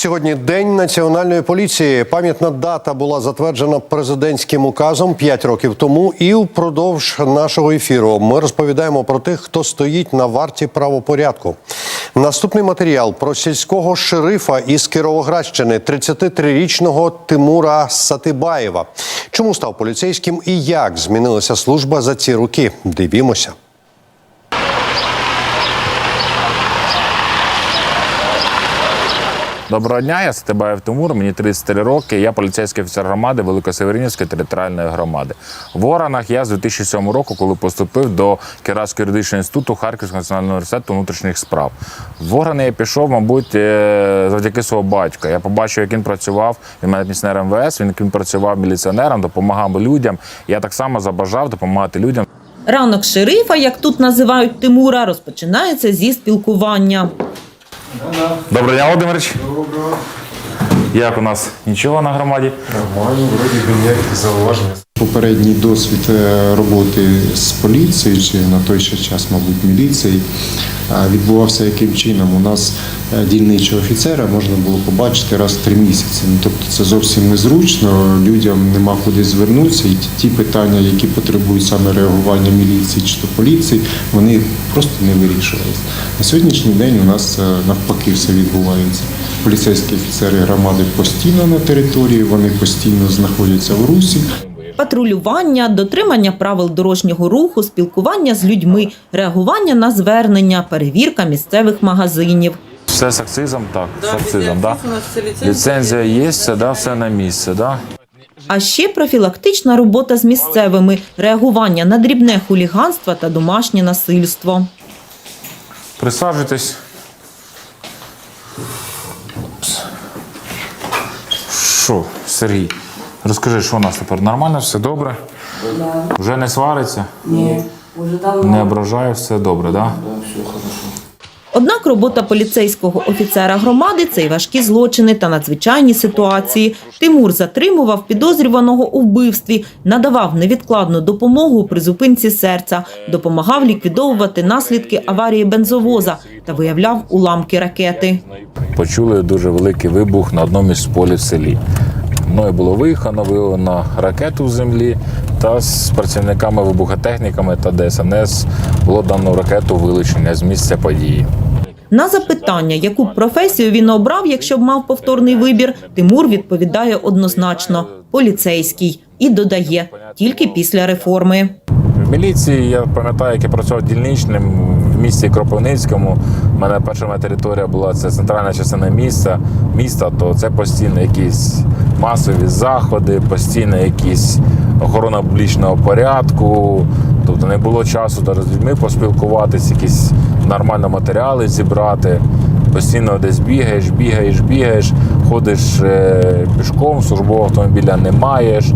Сьогодні День національної поліції. Пам'ятна дата була затверджена президентським указом 5 років тому. І впродовж нашого ефіру ми розповідаємо про тих, хто стоїть на варті правопорядку. Наступний матеріал про сільського шерифа із Кіровоградщини, 33-річного Тимура Сатибаєва. Чому став поліцейським і як змінилася служба за ці роки? Дивімося. Доброго дня, я Сатибаєв Тимур, мені 33 роки. Я поліцейський офіцер громади Великосеверинівської територіальної громади. В Оранах я з 2007 року, коли поступив до Кіровського юридичного інституту Харківського національного університету внутрішніх справ. В органи я пішов, мабуть, е, завдяки свого батька. Я побачив, як він працював. Він мене пенсіонер МВС. Він він працював міліціонером, допомагав людям. Я так само забажав допомагати людям. Ранок шерифа, як тут називають Тимура, розпочинається зі спілкування. Доброго дня, Володимирович. Доброго. Як у нас? Нічого на громаді? Нормально, вроді би ніяких зауважень. Попередній досвід е, роботи з поліцією, чи на той ще час, мабуть, міліції, е, відбувався яким чином. У нас е, дільничого офіцера можна було побачити раз в три місяці. Ну, тобто це зовсім незручно, людям нема куди звернутися, і ті- питання, які потребують саме реагування міліції чи то поліції, вони просто не вирішувалися. На сьогоднішній день у нас навпаки все відбувається. Поліцейські офіцери громади постійно на території, вони постійно знаходяться в русі. Патрулювання, дотримання правил дорожнього руху, спілкування з людьми, реагування на звернення, перевірка місцевих магазинів. Все з акцизом, так. з Да, акцизом, да. ліцензія. Ліцензія є, все, да, все на місці, да. А ще профілактична робота з місцевими, реагування на дрібне хуліганство та домашнє насильство. Присаджуйтесь. Що, Сергій, розкажи, що у нас тепер? Нормально, все добре? Вже не свариться, Ні, уже давно. не ображає, все добре, да? Однак робота поліцейського офіцера громади це й важкі злочини та надзвичайні ситуації. Тимур затримував підозрюваного у вбивстві, надавав невідкладну допомогу при зупинці серця, допомагав ліквідовувати наслідки аварії бензовоза та виявляв уламки ракети. Почули дуже великий вибух на одному із полів в селі. Мною було виїхано, виявлено ракету в землі та з працівниками вибухотехніками та ДСНС було дано ракету вилучення з місця події. На запитання, яку б професію він обрав, якщо б мав повторний вибір, Тимур відповідає однозначно – поліцейський. І додає – тільки після реформи. В міліції я пам'ятаю, як я працював дільничним в місті Кропивницькому. У мене перша моя територія була це центральна частина міста, міста, то це постійно якісь масові заходи, постійно якісь охорона публічного порядку. Тобто не було часу навіть з людьми поспілкуватися, якісь нормально матеріали зібрати. Постійно десь бігаєш, бігаєш, бігаєш, ходиш е, пішком, службового автомобіля не маєш.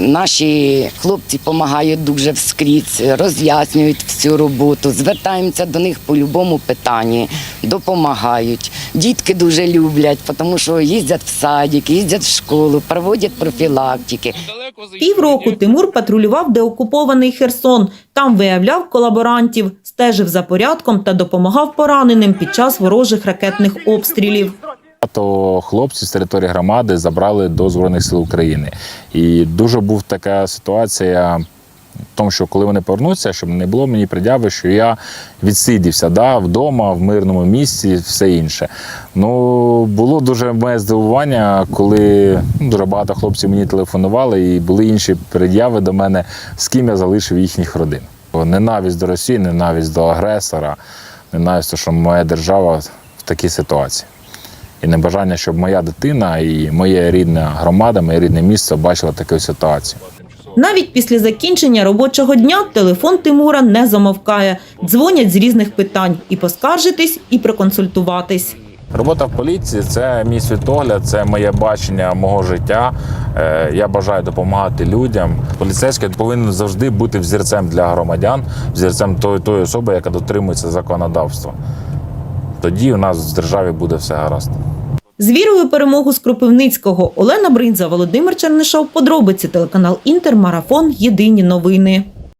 Наші хлопці допомагають дуже вскрізь, роз'яснюють всю роботу, звертаємося до них по будь-якому питанні, допомагають. Дітки дуже люблять, тому що їздять в садик, їздять в школу, проводять профілактики. Півроку Тимур патрулював деокупований Херсон. Там виявляв колаборантів, стежив за порядком та допомагав пораненим під час ворожих ракетних обстрілів. Багато хлопців з території громади забрали до Збройних сил України. І дуже був така ситуація. В тому, що коли вони повернуться, щоб не було мені пред'яви, що я відсидівся да, вдома, в мирному місці, все інше. Ну було дуже моє здивування, коли ну, дуже багато хлопців мені телефонували, і були інші пред'яви до мене, з ким я залишив їхніх родин. Ненависть до Росії, ненависть до агресора, ненависть, що моя держава в такій ситуації і небажання, щоб моя дитина і моя рідна громада, моє рідне місце бачила таку ситуацію. Навіть після закінчення робочого дня телефон Тимура не замовкає. Дзвонять з різних питань і поскаржитись, і проконсультуватись. Робота в поліції це мій світогляд, це моє бачення мого життя. Е, Я бажаю допомагати людям. Поліцейський повинен завжди бути взірцем для громадян, взірцем тої, тої особи, яка дотримується законодавства. Тоді у нас в державі буде все гаразд. З перемогу з Кропивницького Олена Бринза, Володимир Чернишов. Подробиці телеканал Інтер. Марафон. Єдині новини.